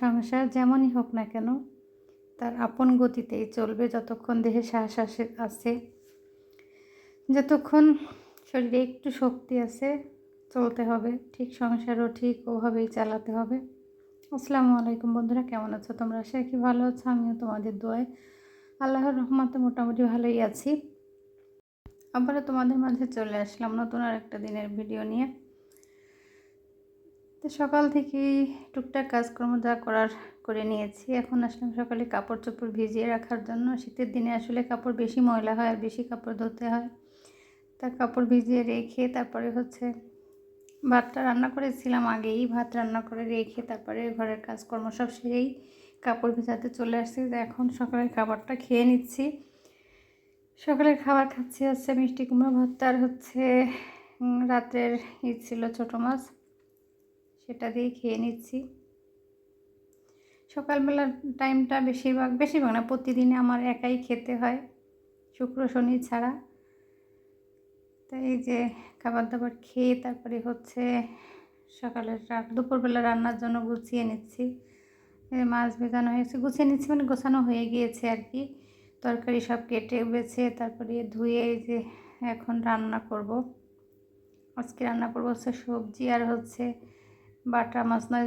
সংসার যেমনই হোক না কেন, তার আপন গতিতেই চলবে যতক্ষণ দেহে শ্বাস আসে আছে যতক্ষণ শরীরে একটু শক্তি আছে, চলতে হবে। ঠিক সংসারও ঠিক, ওভাবেই চালাতে হবে। আসসালামু আলাইকুম বন্ধুরা, কেমন আছো তোমরা? সে কি ভালো আছো, আমিও তোমাদের দোয়ায়। আল্লাহর রহমতে মোটামুটি ভালোই আছি। আবারও তোমাদের মাঝে চলে আসলাম নতুন আর একটা দিনের ভিডিও নিয়ে। তো সকাল থেকেই টুকটাক কাজকর্ম যা করার করে নিয়েছি। এখন আসলাম সকালে কাপড় চোপড় ভিজিয়ে রাখার জন্য। শীতের দিনে আসলে কাপড় বেশি ময়লা হয় আর বেশি কাপড় ধুতে হয়। তা কাপড় ভিজিয়ে রেখে তারপরে হচ্ছে ভাতটা রান্না করেছিলাম আগেই। ভাত রান্না করে রেখে তারপরে ঘরের কাজকর্ম সব সেরেই কাপড় ভেজাতে চলে আসছি। এখন সকালের খাবারটা খেয়ে নিচ্ছি। সকালের খাবার খাচ্ছি হচ্ছে মিষ্টি কুমড়ো ভর্তা আর হচ্ছে রাতের ই ছিল ছোটো মাছ। সেটা দিয়ে খেয়ে নিচ্ছি। সকালবেলার টাইমটা বেশিরভাগ বেশিরভাগ না প্রতিদিনে আমার একাই খেতে হয়, শুক্র, শনি ছাড়া। তাই এই যে খাবার দাবার খেয়ে তারপরে হচ্ছে সকালের দুপুরবেলা রান্নার জন্য গুছিয়ে নিচ্ছি। মাছ ভেজানো হয়েছে গুছিয়ে নিচ্ছি মানে গোছানো হয়ে গিয়েছে আর কি। তরকারি সব কেটে বেছে তারপরে ধুয়ে এই যে এখন রান্না করব। আজকে রান্না করব হচ্ছে সবজি আর হচ্ছে বাটা মাছ না,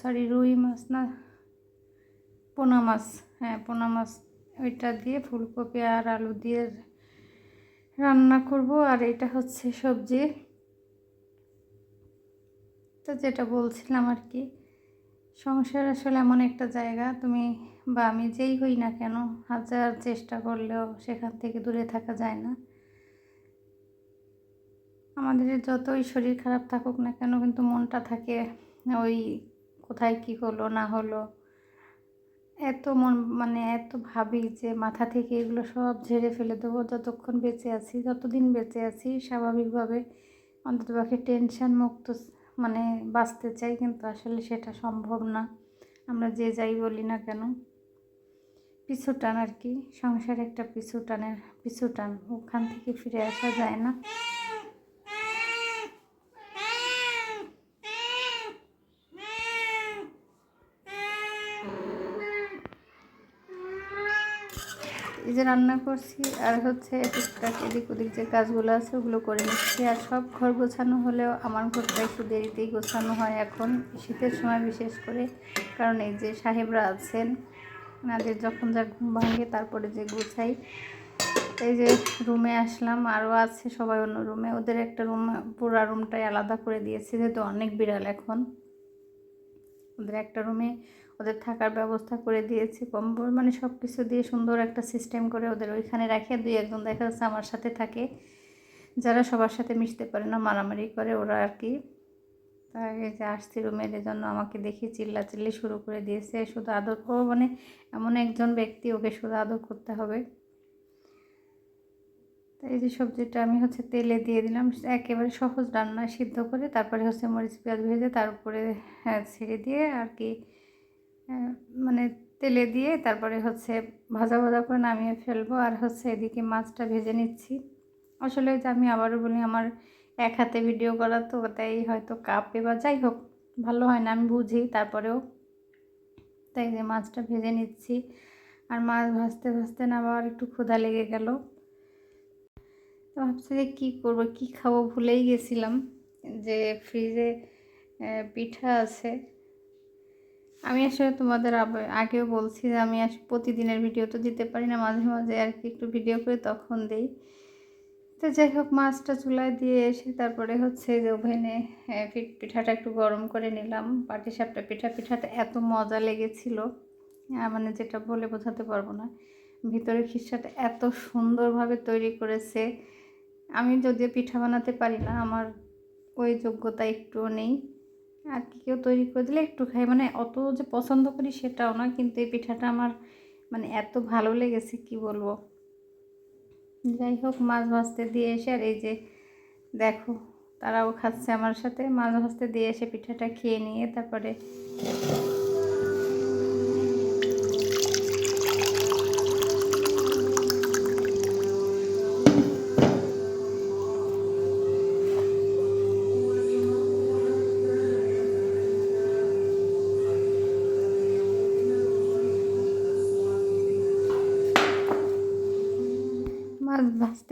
সরি, রুই মাছ না, পোনা মাছ হ্যাঁ পোনা মাছ, ওইটা দিয়ে ফুলকপি আর আলু দিয়ে রান্না করব। আর এটা হচ্ছে সবজি। তো যেটা বলছিলাম আর কি, সংসার আসলে এমন একটা জায়গা, তুমি বা আমি যেই হই না কেন, হাজার চেষ্টা করলেও সেখান থেকে দূরে থাকা যায় না। আমাদের যতই শরীর খারাপ থাকুক না কেন, কিন্তু মনটা থাকে ওই কোথায় কি হলো, না হলো। এত মন মানে এত ভাবি যে মাথা থেকে এগুলো সব ঝেড়ে ফেলে দেবো। যতক্ষণ বেঁচে আছি, যতদিন বেঁচে আছি, স্বাভাবিকভাবে অন্তত পাখি টেনশন মুক্ত মানে বাঁচতে চাই, কিন্তু আসলে সেটা সম্ভব না। আমরা যে যাই বলি না কেন, পিছু টান আর কি। সংসার একটা পিছু টানের, পিছু টান। ওখান থেকে ফিরে আসা যায় না। যে রান্না করছি, আর হচ্ছে টুকটাক এদিক ওদিক যে কাজগুলো আছে ওগুলো করে নিচ্ছি। আর সব ঘর গোছানো হলেও আমার ঘরটা একটু দেরিতেই গোছানো হয় এখন, শীতের সময় বিশেষ করে। কারণ এই যে সাহেবরা আছেন, ওনাদের যখন যা ঘুম ভাঙে তারপরে যে গোছাই। এই যে রুমে আসলাম, আরও আছে সবাই অন্য রুমে। ওদের একটা রুম, পুরা রুমটাই আলাদা করে দিয়েছে, যেহেতু অনেক বিড়াল এখন। ওদের একটা রুমে ওদের থাকার ব্যবস্থা করে দিয়েছি, কম্বল মানে সব কিছু দিয়ে সুন্দর একটা সিস্টেম করে ওদের ওইখানে রাখে দুই একজন দেখা যাচ্ছে আমার সাথে থাকে। যারা সবার সাথে মিশতে পারে না, মারামারি করে ওরা আর কি। তাই যে আসছি রুমের জন্য আমাকে দেখি চিল্লা চিল্লি শুরু করে দিয়েছে। শুধু আদর করব মানে এমন একজন ব্যক্তি, ওকে শুধু আদর করতে হবে। তাই এই যে সবজিটা আমি হচ্ছে তেলে দিয়ে দিলাম, একেবারে সহজ রান্না, সিদ্ধ করে তারপরে হচ্ছে মরিচ, পেঁয়াজ ভেজে তার উপরে হ্যাঁ ছেড়ে দিয়ে আর কি মানে তেলে দিয়ে তারপরে হচ্ছে ভাজা ভাজা করে নামিয়ে ফেলব আর হচ্ছে এদিকে মাছটা ভেজে নিচ্ছি। আসলে যে আমি আবারও বলি, আমার এক হাতে ভিডিও করা তো, তাই হয়তো কাপে বা যাই হোক, ভালো হয় না, আমি বুঝি তারপরেও। তাই যে মাছটা ভেজে নিচ্ছি, আর মাছ ভাজতে ভাজতে না আবার একটু ক্ষুধা লেগে গেল। ভাবছি যে কী করব, কী খাব ভুলেই গেছিলাম যে ফ্রিজে পিঠা আছে। আমি আসলে তোমাদের আগেও বলছি যে আমি আস, প্রতিদিনের ভিডিও তো দিতে পারি না, মাঝে মাঝে আর কি একটু ভিডিও করে তখন দেই। তো যাই হোক, মাছটা চুলায় দিয়ে এসে তারপরে হচ্ছে যে ওভেনে পিঠাটা একটু গরম করে নিলাম। পাটি সাপটা পিঠা পিঠাটা এত মজা লেগেছিল। মানে যেটা বলে বোঝাতে পারব না। ভিতরে খিসাটা এত সুন্দরভাবে তৈরি করেছে। আমি যদিও পিঠা বানাতে পারি না, আমার ওই যোগ্যতা একটুও নেই। আর কি কেউ তৈরি করে দিলে একটু খাই মানে অত যে পছন্দ করি সেটাও না, কিন্তু এই পিঠাটা আমার মানে এত ভালো লেগেছে, কি বলব। যাই হোক, মাছ ভাজতে দিয়ে এসে, আর এই যে দেখো, তারাও খাচ্ছে আমার সাথে। মাছ ভাজতে দিয়ে এসে পিঠাটা খেয়ে নিয়ে তারপরে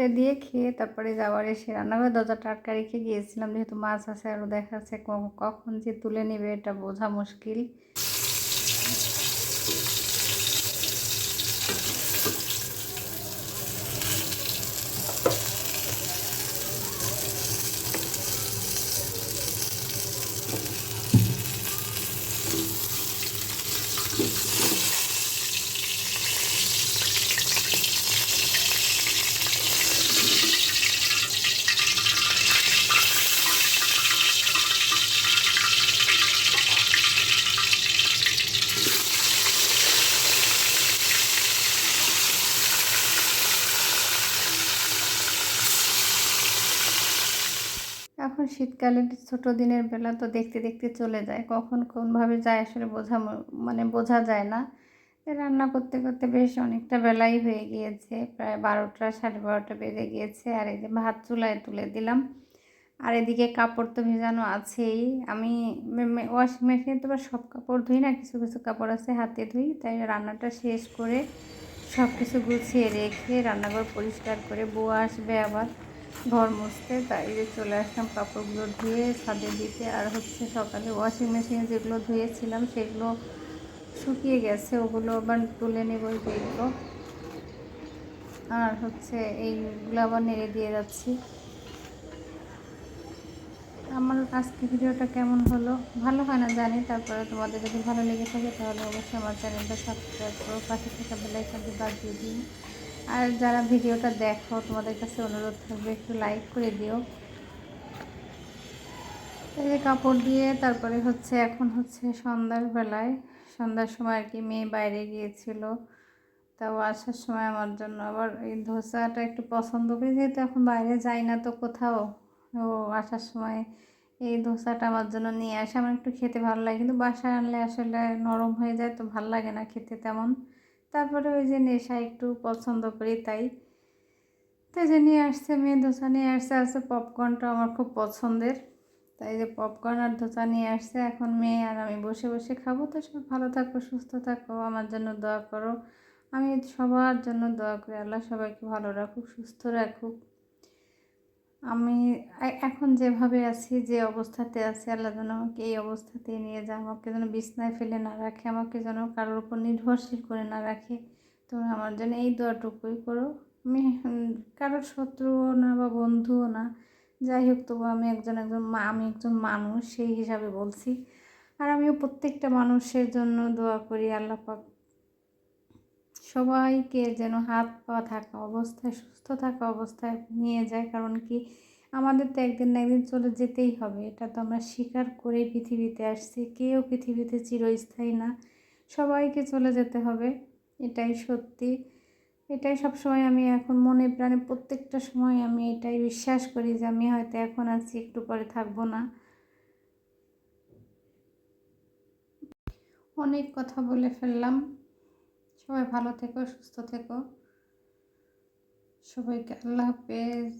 ভাজতে দিয়ে খেয়ে তারপরে যাওয়ার এসে রান্নাঘরে দরজা আটকা রেখে গিয়েছিলাম, যেহেতু মাছ আছে আরও দেখা যাচ্ছে কখন যে তুলে নেবে এটা বোঝা মুশকিল এখন শীতকালে ছোট দিনের বেলা তো দেখতে দেখতে চলে যায়। কখন কোনভাবে যায় আসলে বোঝা মানে বোঝা যায় না। রান্না করতে করতে বেশ অনেকটা বেলাই হয়ে গিয়েছে। প্রায় বারোটা, সাড়ে বারোটা বেজে গিয়েছে। আর এই যে ভাত চুলায় তুলে দিলাম। আর এদিকে কাপড় তো ভেজানো আছেই। আমি ওয়াশিং মেশিনে তো সব কাপড় ধুই না, কিছু কিছু কাপড় আছে হাতে ধুই। তাই রান্নাটা শেষ করে সব কিছু গুছিয়ে রেখে রান্নাঘর পরিষ্কার করে বউ আসবে আবার। ঘর মুছতে তাই চলে আসলাম, কাপড়গুলো ধুয়ে ছাদে দিতে। আর হচ্ছে সকালে ওয়াশিং মেশিনে যেগুলো ধুয়েছিলাম, সেগুলো শুকিয়ে গেছে। ওগুলো আবার তুলে নেব যেগুলো আর হচ্ছে এইগুলো আবার নেড়ে দিয়ে যাচ্ছি। আমার আজকে ভিডিওটা কেমন হলো? ভালো হয় না জানি। তারপরে তোমাদের যদি ভালো লেগে থাকে, তাহলে অবশ্যই আমার চ্যানেলটা সাবস্ক্রাইব করো, পাশে থাকা বেলাইকানটি বাজিয়ে দিই আর যারা ভিডিওটা দেখো, তোমাদের কাছে অনুরোধ থাকবে, একটু লাইক করে দিও। এই যে কাপড় দিয়ে, তারপরে হচ্ছে, এখন হচ্ছে সন্ধ্যার বেলায়। সন্ধ্যার সময় আর কি মেয়ে বাইরে গিয়েছিল। তাও আসার সময় আমার জন্য। আবার এই ধোসাটা একটু পছন্দ করি, যেহেতু এখন বাইরে যাই না তো কোথাও। ও আসার সময় এই ধোসাটা আমার জন্য নিয়ে আসে। আমার একটু খেতে ভালো লাগে, কিন্তু বাসায় আনলে আসলে নরম হয়ে যায়, তো ভালো লাগে না খেতে তেমন। তারপরে ওই যে নেশা একটু পছন্দ করি তাই। তো যে নিয়ে আসছে মেয়ে ধোসা নিয়ে আসছে আসছে পপকর্নটা আমার খুব পছন্দের। তাই যে পপকর্ন আর ধোসা নিয়ে আসছে, এখন মেয়ে আর আমি বসে বসে খাব। তো সব ভালো থাকো, সুস্থ থাকো, আমার জন্য দোয়া করো। আমি সবার জন্য দোয়া করি, আল্লাহ সবাইকে ভালো রাখুক, সুস্থ রাখুক। আমি এখন যেভাবে আছি, যে অবস্থাতে আছি, আল্লাহ যেন আমাকে এই অবস্থাতে নিয়ে যায়, আমাকে যেন বিছনায় ফেলে না রাখে, আমাকে যেন কারোর উপর নির্ভরশীল করে না রাখে। তোমরা আমার জন্য এই দোয়াটুকুই করো। আমি কারোর শত্রুও না বা বন্ধুও না, যাই হোক, তবু আমি একজন একজন মা, আমি একজন মানুষ, সেই হিসাবে বলছি। আর আমিও প্রত্যেকটা মানুষের জন্য দোয়া করি, আল্লাহ পাক সবাইকে যেন হাত পা থাকা অবস্থায়, সুস্থ থাকা অবস্থায় নিয়ে যায়। কারণ কি? আমাদের তো একদিন না একদিন চলে যেতেই হবে। এটা তো আমরা স্বীকার করে পৃথিবীতে আসছি। কেউ পৃথিবীতে চিরস্থায়ী না। সবাইকে চলে যেতে হবে। এটাই সত্যি। এটাই সব সময় আমি এখন মনে প্রাণে প্রত্যেকটা সময় আমি এটাই বিশ্বাস করি যে আমি হয়তো এখন আছি, একটু পরে থাকব না। অনেক কথা বলে ফেললাম। সবাই ভালো থেকো সুস্থ থেকো। সবাইকে আল্লাহ হাফেজ।